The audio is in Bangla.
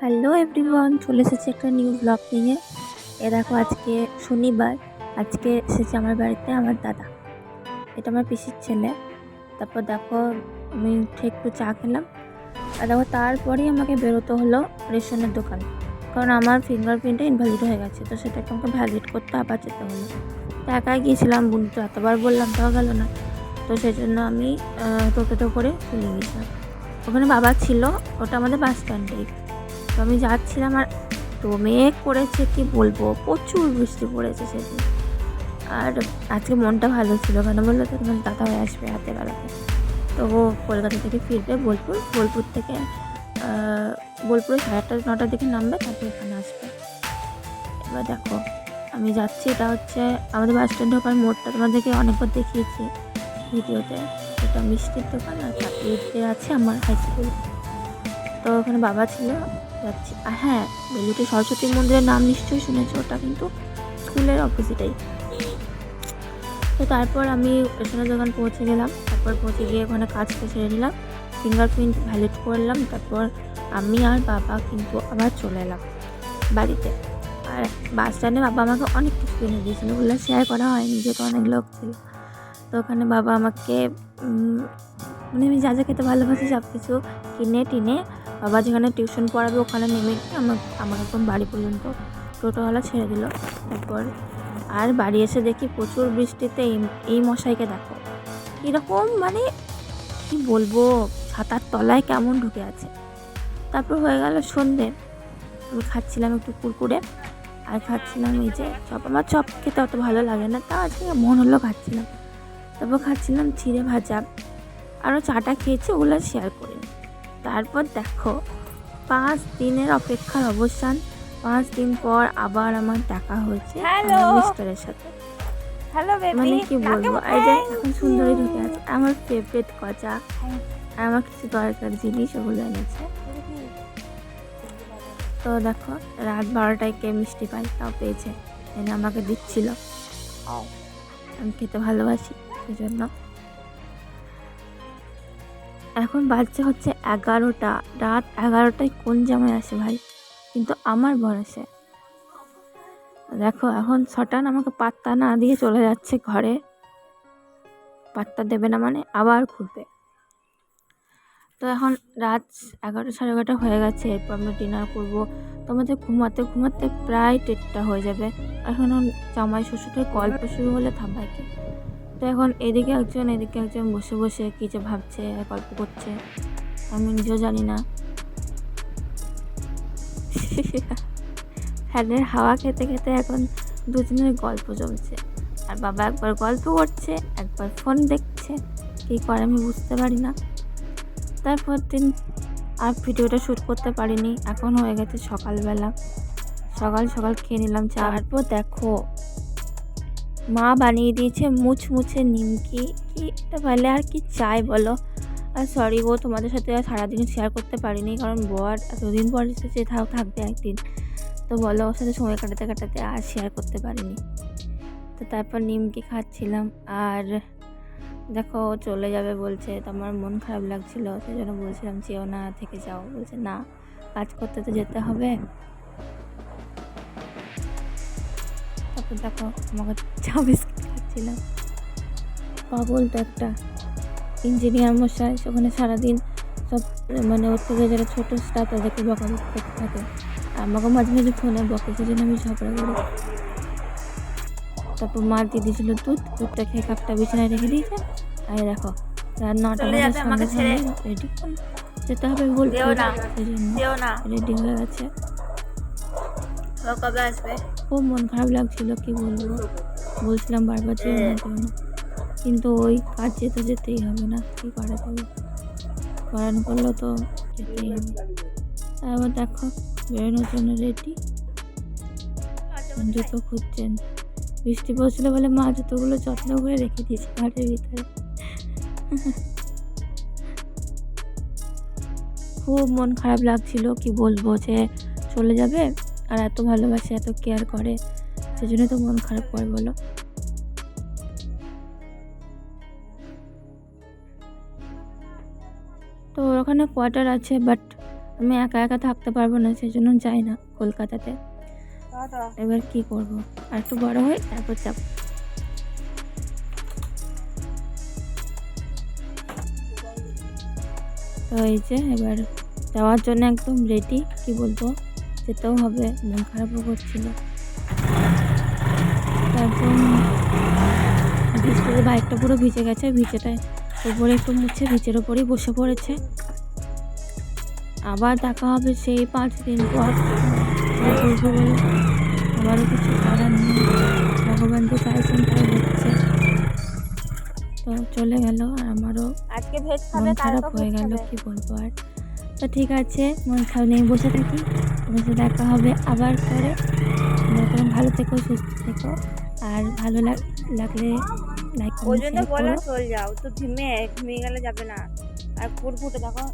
হ্যালো এভরিওয়ান, চলে এসেছি একটা নিউ ব্লগ নিয়ে। এ দেখো, আজকে শনিবার। আজকে এসেছে আমার বাড়িতে আমার দাদা। এটা আমার পিসির ছেলে। তারপর দেখো, আমি উঠে একটু চা খেলাম। আর দেখো, তারপরেই আমাকে বেরোতে হলো রেশনের দোকান। কারণ আমার ফিঙ্গারপ্রিন্টটা ইনভ্যালিড হয়ে গেছে, তো সেটাকে আমাকে ভ্যালিড করতে আবার যেতে হলো। তো একাই গিয়েছিলাম বোন তো এতবার বললাম, তাও গেল না। তো সেই জন্য আমি টোটোতে করে চলে গেছিলাম ওখানে বাবা ছিল, ওটা আমাদের বাস স্ট্যান্ডেই তো আমি যাচ্ছিলাম আর তো মেঘ করেছে, কি বলব? প্রচুর বৃষ্টি পড়েছে সেদিন। আর আজকে মনটা ভালো ছিল কেন বলল তো তোমার দাদা হয়ে আসবে রাতে বেলাতে তো ও কলকাতা থেকে ফিরবে বোলপুর। বোলপুর থেকে বোলপুরে সাড়ে আটটা, নটার দিকে নামবে, তারপর এখানে আসবে। এবার দেখো, আমি যাচ্ছি, এটা হচ্ছে আমাদের বাস স্ট্যান্ড ঢোকার মোড়টা তোমাদেরকে অনেকবার দেখিয়েছি ভিডিওতে। এটা মিষ্টির দোকান আর চাকরিতে আছে আমার হাই স্কুল তো ওখানে বাবা ছিল। যাচ্ছি। আর হ্যাঁ বেলুটি সরস্বতী মন্দিরের নাম নিশ্চয়ই শুনেছি, ওটা কিন্তু স্কুলের অপোজিটেই। তো তারপর আমি রেশনের দোকান পৌঁছে গেলাম। তারপর পৌঁছে গিয়ে ওখানে কাজটা সেরে নিলাম। ফিঙ্গারপ্রিন্ট ভ্যালিড করলাম। তারপর আমি আর বাবা কিন্তু আবার চলে এলাম বাড়িতে। আর বাস স্ট্যান্ডে বাবা আমাকে অনেক কিছু কিনে দিয়েছিল। ওগুলো শেয়ার করা হয়নি, যেহেতু অনেক লোক ছিল। তো ওখানে বাবা আমাকে মানে আমি যা যা খেতে ভালোবাসি সব কিছু কিনে, টিনে বাবা যেখানে টিউশন পড়াবে, ওখানে নেমে গিয়ে আমার আমার এখন বাড়ি পর্যন্ত টোটোওয়ালা ছেড়ে দিল। তারপর আর বাড়ি এসে দেখি প্রচুর বৃষ্টিতে এই- এই মশাইকে দেখো। কীরকম মানে কি বলব, ছাতার তলায় কেমন ঢুকে আছে। তারপর হয়ে গেল সন্ধে। আমি খাচ্ছিলাম একটু কুরকুরে, আর খাচ্ছিলাম এই যে চপ। আমার চপ খেতে অত ভালো লাগে না, তা আজকে মন হলো খাচ্ছিলাম। তারপর খাচ্ছিলাম চিড়ে ভাজা। আরও চাটা খেয়েছি, ওগুলো শেয়ার করিনি। তারপর দেখো পাঁচ দিনের অপেক্ষার অবসান। পাঁচ দিন পর আবার আমার দেখা হয়েছে মিস্টারের সাথে। হ্যালো মানে কি বলব? এই যে এখন সুন্দরী ঢুকে আছে। আমার ফেভারিট আর আমার কিছু দরকার জিনিস ওগুলো এনেছে। তো দেখো রাত বারোটায় কে মিষ্টি পাই তাও পেয়েছে। এনে আমাকে দিচ্ছিল। আমি খেতে ভালোবাসি সেই জন্য এখন বাজছে হচ্ছে এগারোটা। রাত এগারোটায় কোন জামাই আসে ভাই? কিন্তু আমার বর আসে। দেখো, এখন ছটান আমাকে পাত্তা না দিয়ে চলে যাচ্ছে ঘরে। পাত্তা দেবে না মানে আবার ঘুরবে তো এখন রাত এগারোটা সাড়ে এগারোটা হয়ে গেছে, এরপর আমরা ডিনার করব। তো আমাদের ঘুমাতে ঘুমাতে প্রায় দেড়টা হয়ে যাবে। এখন জামাই শ্বশুরের গল্প শুরু হলে থামায় কি। তো এখন এদিকে একজন এদিকে একজন বসে বসে কী যে ভাবছে, গল্প করছে। আমি নিজেও জানি না। ফ্যানের হাওয়া খেতে খেতে এখন দুজনের গল্প জমছে। আর বাবা একবার গল্প করছে, একবার ফোন দেখছে। কী করে আমি বুঝতে পারি না। তারপর দিন আর ভিডিওটা শ্যুট করতে পারিনি। এখন হয়ে গেছে সকালবেলা। সকাল সকাল খেয়ে নিলাম চা। তারপর দেখো মা বানিয়ে দিয়েছে মুচমুচে নিমকি। কি এটা বলে আর কি চাই বলো? আর সরি গো, তোমাদের সাথে আর সারাদিন শেয়ার করতে পারিনি, কারণ বর এতদিন পর এসেছে থাক থাকবে একদিন। তো বলো, ওর সাথে সময় কাটাতে কাটাতে আর শেয়ার করতে পারিনি। তো তারপর নিমকি খাচ্ছিলাম, আর দেখো চলে যাবে বলছে, তো আমার মন খারাপ লাগছিল, সেই জন্য বলছিলাম, যেও না, থেকে যাও। বলছে, না, কাজ করতে তো যেতে হবে। তারপর দেখো আমাকে চা বিস্কিট খাচ্ছিলাম পাগল তো একটা ইঞ্জিনিয়ার মশাই সেখানে সারাদিন সব মানে ওর থেকে যারা ছোটো স্টাফ তাদেরকে বকাবকি করতে থাকে। আর আমাকেও মাঝে মাঝে ফোনে বকে সেজন্য আমি ঝগড়া করি। তারপর মা দিয়ে দিয়েছিল দুধ দুধটা খেয়ে কাপটা বিছানায় রেখে দিয়েছে। আর দেখো রাত নটা বাজার সঙ্গে সঙ্গে রেডি যেতে হবে বলতে। সেই জন্য না। রেডি হয়ে গেছে। ও কবে আসবে? খুব মন খারাপ লাগছিল কি বলব? বলছিলাম বারবার যেও না যেও না। কিন্তু ওই কাজ যেতে যেতেই হবে না কী করা যাবে? করানো করলেও তো যেতেই হবে। তারপর দেখো বেরোনোর জন্য রেডি জুতো খুঁজছেন। বৃষ্টি পড়ছিল বলে মা জুতোগুলো যত্ন করে রেখে দিয়েছে ঘরের ভিতরে। খুব মন খারাপ লাগছিল কি বলব যে চলে যাবে? আর এত ভালোবাসে এত কেয়ার করে সেজন্য তো মন খারাপ করে বলো। তো ওখানে কোয়ার্টার আছে বাট আমি একা একা থাকতে পারব না সেই জন্য যাই না কলকাতাতে। এবার কি করব? আর একটু বড় হই তারপর যাব। তো এই যে এবার যাওয়ার জন্য একদম রেডি কি বলব? যেতেও হবে মন খারাপও করছিল। তো একদম বৃষ্টিতে বাইকটা পুরো ভিজে গেছে ভিজেটায় উপরে একটু মুছে ভিজের ওপরেই বসে পড়েছে। আবার দেখা হবে সেই পাঁচ দিন পর। আমারও কিছু করার নেই। ভগবান যে চাইছেন তাই হচ্ছে তো চলে গেল আর আমারও আজকে ভেজ মন খাবে খারাপ হয়ে গেল কি বলব আর। তো ঠিক আছে মন খারাপ নিয়ে বসে থাকি। তোমার সাথে দেখা হবে আবার পরে। তোমরা তখন ভালো থেকো সুস্থ থেকো। আর ভালো লাগ- লাগলে লাইক ওই জন্য বলা চল যাও। তো ঝিমে ঘুমিয়ে গেলে যাবে না। আর ফুট ফুটে দেখো।